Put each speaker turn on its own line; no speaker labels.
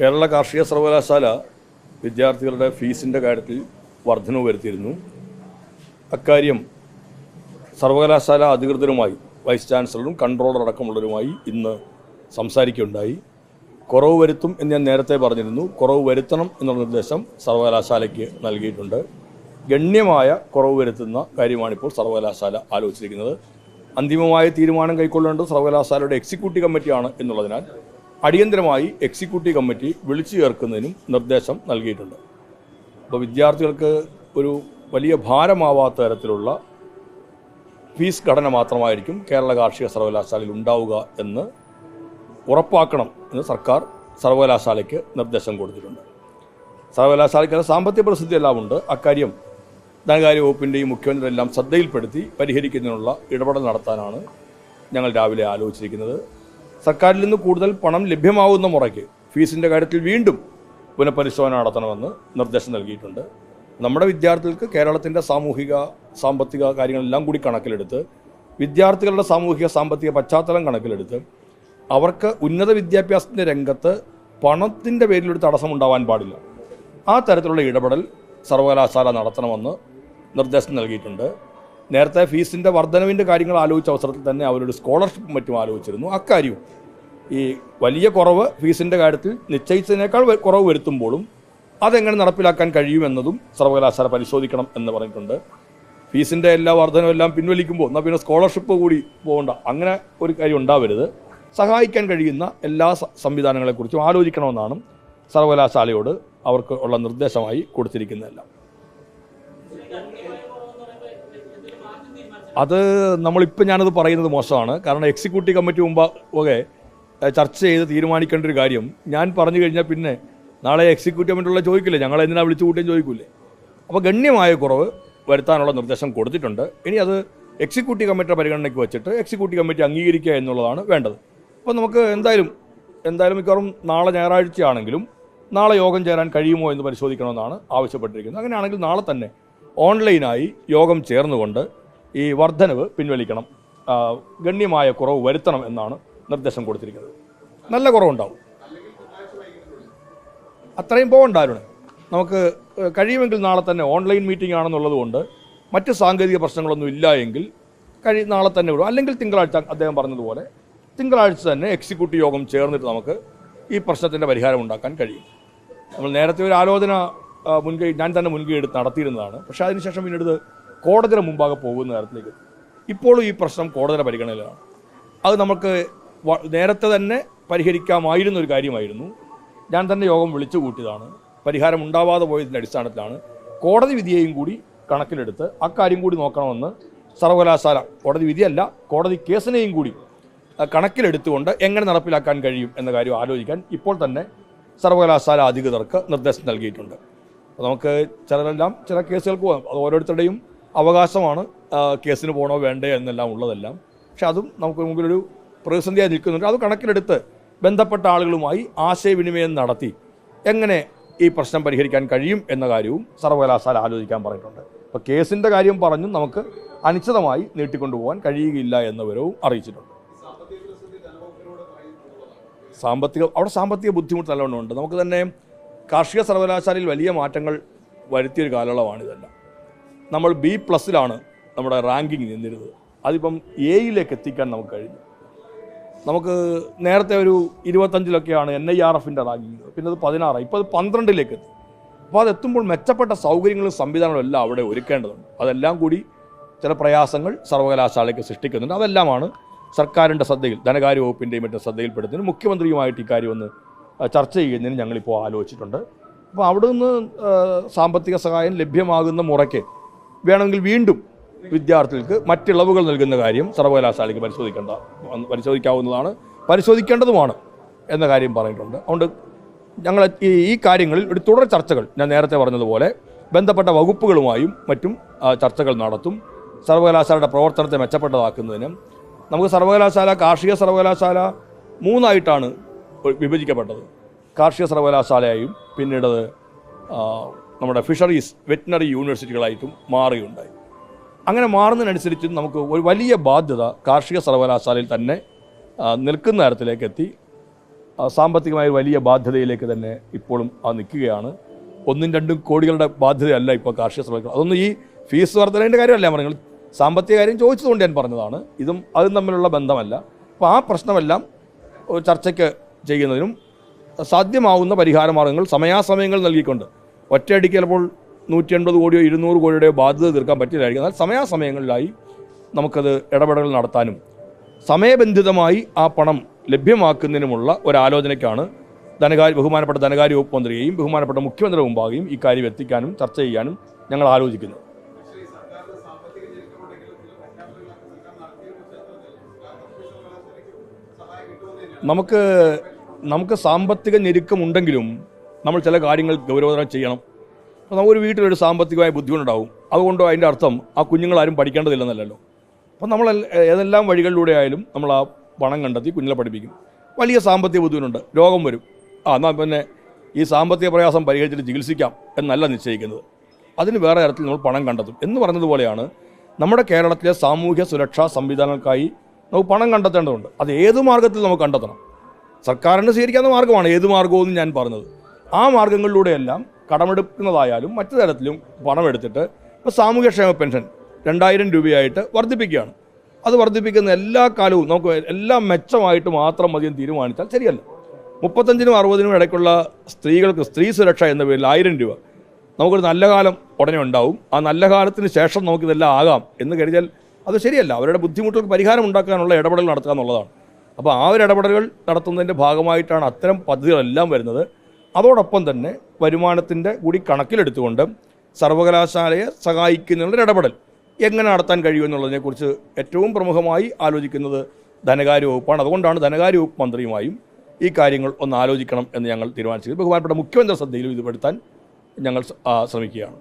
കേരള കാർഷിക സർവകലാശാല വിദ്യാർത്ഥികളുടെ ഫീസിന്റെ കാര്യത്തിൽ വർധനവ് വരുത്തിയിരുന്നു. അക്കാര്യം സർവകലാശാല അധികൃതരുമായി വൈസ് ചാൻസലറും കൺട്രോളർ അടക്കമുള്ളവരുമായി ഇന്ന് സംസാരിക്കുകയുണ്ടായി. കുറവ് വരുത്തും എന്ന് ഞാൻ നേരത്തെ പറഞ്ഞിരുന്നു. കുറവ് വരുത്തണം എന്നുള്ള നിർദ്ദേശം സർവകലാശാലയ്ക്ക് നൽകിയിട്ടുണ്ട്. ഗണ്യമായ കുറവ് വരുത്തുന്ന കാര്യമാണിപ്പോൾ സർവകലാശാല ആലോചിച്ചിരിക്കുന്നത്. അന്തിമമായ തീരുമാനം കൈക്കൊള്ളേണ്ടത് സർവകലാശാലയുടെ എക്സിക്യൂട്ടീവ് കമ്മിറ്റിയാണ് എന്നുള്ളതിനാൽ അടിയന്തരമായി എക്സിക്യൂട്ടീവ് കമ്മിറ്റി വിളിച്ചു ചേർക്കുന്നതിനും നിർദ്ദേശം നൽകിയിട്ടുണ്ട്. അപ്പോൾ വിദ്യാർത്ഥികൾക്ക് ഒരു വലിയ ഭാരമാവാത്ത തരത്തിലുള്ള ഫീസ് ഘടന മാത്രമായിരിക്കും കേരള കാർഷിക സർവകലാശാലയിൽ ഉണ്ടാവുക എന്ന് ഉറപ്പാക്കണം എന്ന് സർക്കാർ സർവകലാശാലയ്ക്ക് നിർദ്ദേശം കൊടുത്തിട്ടുണ്ട്. സർവകലാശാലയ്ക്ക് സാമ്പത്തിക പ്രതിസന്ധി എല്ലാം ഉണ്ട്. അക്കാര്യം ധനകാര്യ വകുപ്പിന്റെയും മുഖ്യമന്ത്രിയെല്ലാം ശ്രദ്ധയിൽപ്പെടുത്തി പരിഹരിക്കുന്നതിനുള്ള ഇടപെടൽ നടത്താനാണ് ഞങ്ങൾ രാവിലെ ആലോചിച്ചിരിക്കുന്നത്. സർക്കാരിൽ നിന്ന് കൂടുതൽ പണം ലഭ്യമാവുന്ന മുറയ്ക്ക് ഫീസിന്റെ കാര്യത്തിൽ വീണ്ടും പുനഃപരിശോധന നടത്തണമെന്ന് നിർദ്ദേശം നൽകിയിട്ടുണ്ട്. നമ്മുടെ വിദ്യാർത്ഥികൾക്ക് കേരളത്തിന്റെ സാമൂഹിക സാമ്പത്തിക കാര്യങ്ങളെല്ലാം കൂടി കണക്കിലെടുത്ത് വിദ്യാർത്ഥികളുടെ സാമൂഹിക സാമ്പത്തിക പശ്ചാത്തലം കണക്കിലെടുത്ത് അവർക്ക് ഉന്നത വിദ്യാഭ്യാസത്തിന്റെ രംഗത്ത് പണത്തിന്റെ പേരിലൊരു തടസ്സമുണ്ടാവാൻ പാടില്ല. ആ തരത്തിലുള്ള ഇടപെടൽ സർവകലാശാല നടത്തണമെന്ന് നിർദ്ദേശം നൽകിയിട്ടുണ്ട്. നേരത്തെ ഫീസിന്റെ വർധനവിന്റെ കാര്യങ്ങൾ ആലോചിച്ച അവസരത്തിൽ തന്നെ അവരുടെ സ്കോളർഷിപ്പ് മറ്റും ആലോചിച്ചിരുന്നു. അക്കാര്യവും ഈ വലിയ കുറവ് ഫീസിന്റെ കാര്യത്തിൽ നിശ്ചയിച്ചതിനേക്കാൾ കുറവ് വരുത്തുമ്പോഴും അതെങ്ങനെ നടപ്പിലാക്കാൻ കഴിയുമെന്നതും സർവകലാശാല പരിശോധിക്കണം എന്ന് പറഞ്ഞിട്ടുണ്ട്. ഫീസിന്റെ എല്ലാ വർധനവും എല്ലാം പിൻവലിക്കുമ്പോൾ എന്നാൽ പിന്നെ സ്കോളർഷിപ്പ് കൂടി പോകണ്ട. അങ്ങനെ ഒരു കാര്യം ഉണ്ടാവരുത്. സഹായിക്കാൻ കഴിയുന്ന എല്ലാ സംവിധാനങ്ങളെക്കുറിച്ചും ആലോചിക്കണമെന്നാണ് സർവകലാശാലയോട് അവർക്ക് ഉള്ള നിർദ്ദേശമായി കൊടുത്തിരിക്കുന്നതെല്ലാം. അത് നമ്മളിപ്പോൾ ഞാനത് പറയുന്നത് മോശമാണ്. കാരണം എക്സിക്യൂട്ടീവ് കമ്മിറ്റി മുമ്പ് ഒക്കെ ചർച്ച ചെയ്ത് തീരുമാനിക്കേണ്ട ഒരു കാര്യം ഞാൻ പറഞ്ഞു കഴിഞ്ഞാൽ പിന്നെ നാളെ എക്സിക്യൂട്ടീവ് കമ്മിറ്റിയുള്ള ചോദിക്കില്ലേ? ഞങ്ങൾ എന്തിനാ വിളിച്ചു കൂട്ടിയും ചോദിക്കില്ലേ? അപ്പോൾ ഗണ്യമായ കുറവ് വരുത്താനുള്ള നിർദ്ദേശം കൊടുത്തിട്ടുണ്ട്. ഇനി അത് എക്സിക്യൂട്ടീവ് കമ്മിറ്റിയുടെ പരിഗണനയ്ക്ക് വെച്ചിട്ട് എക്സിക്യൂട്ടീവ് കമ്മിറ്റി അംഗീകരിക്കുക എന്നുള്ളതാണ് വേണ്ടത്. അപ്പോൾ നമുക്ക് എന്തായാലും എന്തായാലും മിക്കവാറും നാളെ ഞായറാഴ്ചയാണെങ്കിലും നാളെ യോഗം ചേരാൻ കഴിയുമോ എന്ന് പരിശോധിക്കണമെന്നാണ് ആവശ്യപ്പെട്ടിരിക്കുന്നത്. അങ്ങനെയാണെങ്കിൽ നാളെ തന്നെ ഓൺലൈനായി യോഗം ചേർന്നുകൊണ്ട് ഈ വർധനവ് പിൻവലിക്കണം. ഗണ്യമായ കുറവ് വരുത്തണം എന്നാണ് നിർദ്ദേശം കൊടുത്തിരിക്കുന്നത്. നല്ല കുറവുണ്ടാവും. അത്രയും പോകണ്ടായിരുന്നു നമുക്ക് കഴിയുമെങ്കിൽ നാളെ തന്നെ ഓൺലൈൻ മീറ്റിംഗ് ആണെന്നുള്ളത് കൊണ്ട് മറ്റ് സാങ്കേതിക പ്രശ്നങ്ങളൊന്നും ഇല്ല എങ്കിൽ കഴി നാളെ തന്നെ വിടും. അല്ലെങ്കിൽ തിങ്കളാഴ്ച അദ്ദേഹം പറഞ്ഞതുപോലെ തിങ്കളാഴ്ച തന്നെ എക്സിക്യൂട്ടീവ് യോഗം ചേർന്നിട്ട് നമുക്ക് ഈ പ്രശ്നത്തിന്റെ പരിഹാരം ഉണ്ടാക്കാൻ കഴിയും. നമ്മൾ നേരത്തെ ഒരു ആലോചന മുൻകൈ ഞാൻ തന്നെ മുൻകൈ എടുത്ത് നടത്തിയിരുന്നതാണ്. പക്ഷേ അതിനുശേഷം പിന്നീട് കോടതിയുടെ മുമ്പാകെ പോകുന്ന തരത്തിലേക്ക്. ഇപ്പോഴും ഈ പ്രശ്നം കോടതിയുടെ പരിഗണനയിലാണ്. അത് നമുക്ക് നേരത്തെ തന്നെ പരിഹരിക്കാമായിരുന്ന ഒരു കാര്യമായിരുന്നു. ഞാൻ തന്നെ യോഗം വിളിച്ചു കൂട്ടിയതാണ്. പരിഹാരം ഉണ്ടാവാതെ പോയതിന്റെ അടിസ്ഥാനത്തിലാണ് കോടതി വിധിയെയും കൂടി കണക്കിലെടുത്ത് അക്കാര്യം കൂടി നോക്കണമെന്ന് സർവകലാശാല കോടതി വിധിയല്ല കോടതി കേസിനെയും കൂടി കണക്കിലെടുത്തുകൊണ്ട് എങ്ങനെ നടപ്പിലാക്കാൻ കഴിയും എന്ന കാര്യം ആലോചിക്കാൻ ഇപ്പോൾ തന്നെ സർവകലാശാല അധികൃതർക്ക് നിർദ്ദേശം നൽകിയിട്ടുണ്ട്. നമുക്ക് ചിലരെല്ലാം ചില കേസുകൾക്ക് അത് ഓരോരുത്തരുടെയും അവകാശമാണ് കേസിന് പോകണോ വേണ്ടേ എന്നെല്ലാം ഉള്ളതെല്ലാം. പക്ഷെ അതും നമുക്ക് മുമ്പിലൊരു പ്രതിസന്ധിയായി നിൽക്കുന്നുണ്ട്. അത് കണക്കിലെടുത്ത് ബന്ധപ്പെട്ട ആളുകളുമായി ആശയവിനിമയം നടത്തി എങ്ങനെ ഈ പ്രശ്നം പരിഹരിക്കാൻ കഴിയും എന്ന കാര്യവും സർവകലാശാല ആലോചിക്കാൻ പറഞ്ഞിട്ടുണ്ട്. അപ്പോൾ കേസിന്റെ കാര്യം പറഞ്ഞു നമുക്ക് അനിശ്ചിതമായി നീട്ടിക്കൊണ്ടുപോകാൻ കഴിയുകയില്ല എന്ന വിവരവും അറിയിച്ചിട്ടുണ്ട്. സാമ്പത്തിക അവിടെ സാമ്പത്തിക ബുദ്ധിമുട്ട് നല്ലവണ്ണം ഉണ്ട്. നമുക്ക് തന്നെ കാർഷിക സർവകലാശാലയിൽ വലിയ മാറ്റങ്ങൾ വരുത്തിയൊരു കാലയളവാണ് ഇതെല്ലാം. നമ്മൾ ബി പ്ലസിലാണ് നമ്മുടെ റാങ്കിങ് നിന്നിരുന്നത്. അതിപ്പം എയിലേക്ക് എത്തിക്കാൻ നമുക്ക് കഴിഞ്ഞു. നമുക്ക് നേരത്തെ ഒരു ഇരുപത്തഞ്ചിലൊക്കെയാണ് എൻ ഐ ആർ എഫിന്റെ റാങ്കിങ് പിന്നെ അത് പതിനാറ് ഇപ്പോൾ അത് പന്ത്രണ്ടിലേക്ക് എത്തി. അപ്പോൾ അതെത്തുമ്പോൾ മെച്ചപ്പെട്ട സൗകര്യങ്ങളും സംവിധാനങ്ങളും എല്ലാം അവിടെ ഒരുക്കേണ്ടതുണ്ട്. അതെല്ലാം കൂടി ചില പ്രയാസങ്ങൾ സർവകലാശാലയ്ക്ക് സൃഷ്ടിക്കുന്നുണ്ട്. അതെല്ലാമാണ് സർക്കാരിന്റെ ശ്രദ്ധയിൽ ധനകാര്യ വകുപ്പിന്റെയും മറ്റും ശ്രദ്ധയിൽപ്പെടുത്തുന്നതിന് മുഖ്യമന്ത്രിയുമായിട്ട് ഇക്കാര്യം ഒന്ന് ചർച്ച ചെയ്യുന്നതിന് ഞങ്ങളിപ്പോൾ ആലോചിച്ചിട്ടുണ്ട്. അപ്പോൾ അവിടെ നിന്ന് സാമ്പത്തിക സഹായം ലഭ്യമാകുന്ന മുറയ്ക്ക് വേണമെങ്കിൽ വീണ്ടും വിദ്യാർത്ഥികൾക്ക് മറ്റിളവുകൾ നൽകുന്ന കാര്യം സർവകലാശാലയ്ക്ക് പരിശോധിക്കേണ്ട പരിശോധിക്കാവുന്നതാണ്. പരിശോധിക്കേണ്ടതുമാണ് എന്ന കാര്യം പറഞ്ഞിട്ടുണ്ട്. അതുകൊണ്ട് ഞങ്ങൾ ഈ കാര്യങ്ങളിൽ ഒരു തുടർ ചർച്ചകൾ ഞാൻ നേരത്തെ പറഞ്ഞതുപോലെ ബന്ധപ്പെട്ട വകുപ്പുകളുമായും മറ്റും ചർച്ചകൾ നടത്തും. സർവകലാശാലയുടെ പ്രവർത്തനത്തെ മെച്ചപ്പെട്ടതാക്കുന്നതിനും നമുക്ക് സർവകലാശാല കാർഷിക സർവകലാശാല മൂന്നായിട്ടാണ് വിഭജിക്കപ്പെട്ടത്. കാർഷിക സർവകലാശാലയായും പിന്നീട് നമ്മുടെ ഫിഷറീസ് വെറ്റിനറി യൂണിവേഴ്സിറ്റികളായിട്ടും മാറുകയുണ്ടായി. അങ്ങനെ മാറുന്നതിനനുസരിച്ച് നമുക്ക് ഒരു വലിയ ബാധ്യത കാർഷിക സർവകലാശാലയിൽ തന്നെ നിൽക്കുന്ന തരത്തിലേക്ക് എത്തി സാമ്പത്തികമായ വലിയ ബാധ്യതയിലേക്ക് തന്നെ ഇപ്പോഴും അത് നിൽക്കുകയാണ്. ഒന്നും രണ്ടും കോടികളുടെ ബാധ്യതയല്ല ഇപ്പോൾ കാർഷിക സർവകലാശാല അതൊന്നും ഈ ഫീസ് വർധനേന്റെ കാര്യമല്ല ഞാൻ പറഞ്ഞത്. സാമ്പത്തിക കാര്യം ചോദിച്ചതുകൊണ്ട് ഞാൻ പറഞ്ഞതാണ്. ഇതും അതും തമ്മിലുള്ള ബന്ധമല്ല. അപ്പോൾ ആ പ്രശ്നമെല്ലാം ചർച്ചയ്ക്ക് ചെയ്യുന്നതിനും സാധ്യമാവുന്ന പരിഹാര മാർഗങ്ങൾ സമയാസമയങ്ങൾ നൽകിക്കൊണ്ട് ഒറ്റയടിക്ക് ചിലപ്പോൾ നൂറ്റി എൺപത് കോടിയോ ഇരുന്നൂറ് കോടിയുടെയോ ബാധ്യത തീർക്കാൻ പറ്റില്ലായിരിക്കും. എന്നാൽ സമയാസമയങ്ങളിലായി നമുക്കത് ഇടപെടൽ നടത്താനും സമയബന്ധിതമായി ആ പണം ലഭ്യമാക്കുന്നതിനുമുള്ള ഒരാലോചനയ്ക്കാണ് ധനകാര്യ ബഹുമാനപ്പെട്ട ധനകാര്യ വകുപ്പ് മന്ത്രിയെയും ബഹുമാനപ്പെട്ട മുഖ്യമന്ത്രി മുമ്പാകെയും ഈ കാര്യം എത്തിക്കാനും ചർച്ച ചെയ്യാനും ഞങ്ങൾ ആലോചിക്കുന്നു. നമുക്ക് നമുക്ക് സാമ്പത്തിക ഞെരുക്കമുണ്ടെങ്കിലും നമ്മൾ ചില കാര്യങ്ങൾ ഗൗരവതരം ചെയ്യണം. അപ്പോൾ നമുക്കൊരു വീട്ടിലൊരു സാമ്പത്തികമായ ബുദ്ധിമുട്ടുണ്ടാവും അതുകൊണ്ട് അതിന്റെ അർത്ഥം ആ കുഞ്ഞുങ്ങളാരും പഠിക്കേണ്ടതില്ലെന്നല്ലല്ലോ. അപ്പോൾ നമ്മൾ ഏതെല്ലാം വഴികളിലൂടെ ആയാലും നമ്മൾ ആ പണം കണ്ടെത്തി കുഞ്ഞിനെ പഠിപ്പിക്കും. വലിയ സാമ്പത്തിക ബുദ്ധിമുട്ടുണ്ട്. രോഗം വരും. ആ എന്നാൽ പിന്നെ ഈ സാമ്പത്തിക പ്രയാസം പരിഹരിച്ചിട്ട് ചികിത്സിക്കാം എന്നല്ല നിശ്ചയിക്കുന്നത്. അതിന് വേറെ തരത്തിൽ നമ്മൾ പണം കണ്ടെത്തും. എന്ന് പറഞ്ഞതുപോലെയാണ് നമ്മുടെ കേരളത്തിലെ സാമൂഹ്യ സുരക്ഷാ സംവിധാനങ്ങൾക്കായി നമുക്ക് പണം കണ്ടെത്തേണ്ടതുണ്ട്. അത് ഏത് മാർഗത്തിൽ നമുക്ക് കണ്ടെത്തണം? സർക്കാരിന് സ്വീകരിക്കാവുന്ന മാർഗമാണ് ഏത് മാർഗവും ഞാൻ പറഞ്ഞത്. ആ മാർഗങ്ങളിലൂടെയെല്ലാം കടമെടുക്കുന്നതായാലും മറ്റു തരത്തിലും പണമെടുത്തിട്ട് ഇപ്പോൾ സാമൂഹ്യക്ഷേമ പെൻഷൻ രണ്ടായിരം രൂപയായിട്ട് വർദ്ധിപ്പിക്കുകയാണ്. അത് വർദ്ധിപ്പിക്കുന്ന എല്ലാ കാലവും നമുക്ക് എല്ലാം മെച്ചമായിട്ട് മാത്രം മതിയെന്ന് തീരുമാനിച്ചാൽ ശരിയല്ല. മുപ്പത്തഞ്ചിനും അറുപതിനും ഇടയ്ക്കുള്ള സ്ത്രീകൾക്ക് സ്ത്രീ സുരക്ഷ എന്ന പേരിൽ ആയിരം രൂപ. നമുക്കൊരു നല്ല കാലം ഉടനെ ഉണ്ടാവും. ആ നല്ല കാലത്തിന് ശേഷം നമുക്കിതെല്ലാം ആകാം എന്ന് കരുതിയാൽ അത് ശരിയല്ല. അവരുടെ ബുദ്ധിമുട്ടുകൾക്ക് പരിഹാരം ഉണ്ടാക്കാനുള്ള ഇടപെടൽ നടത്തുക എന്നുള്ളതാണ്. അപ്പോൾ ആ ഒരു ഇടപെടലുകൾ നടത്തുന്നതിന്റെ ഭാഗമായിട്ടാണ് അത്തരം പദ്ധതികളെല്ലാം വരുന്നത്. അതോടൊപ്പം തന്നെ വരുമാനത്തിന്റെ കൂടി കണക്കിലെടുത്തുകൊണ്ട് സർവകലാശാലയെ സഹായിക്കുന്നതിനുള്ള ഇടപെടൽ എങ്ങനെ നടത്താൻ കഴിയുമെന്നുള്ളതിനെക്കുറിച്ച് ഏറ്റവും പ്രമുഖമായി ആലോചിക്കുന്നത് ധനകാര്യ വകുപ്പാണ്. അതുകൊണ്ടാണ് ധനകാര്യ വകുപ്പ് മന്ത്രിയുമായും ഈ കാര്യങ്ങൾ ഒന്ന് ആലോചിക്കണം എന്ന് ഞങ്ങൾ തീരുമാനിച്ചത്. ബഹുമാനപ്പെട്ട മുഖ്യമന്ത്രി ശ്രദ്ധയിലും ഇത് പെടുത്താൻ ഞങ്ങൾ ശ്രമിക്കുകയാണ്.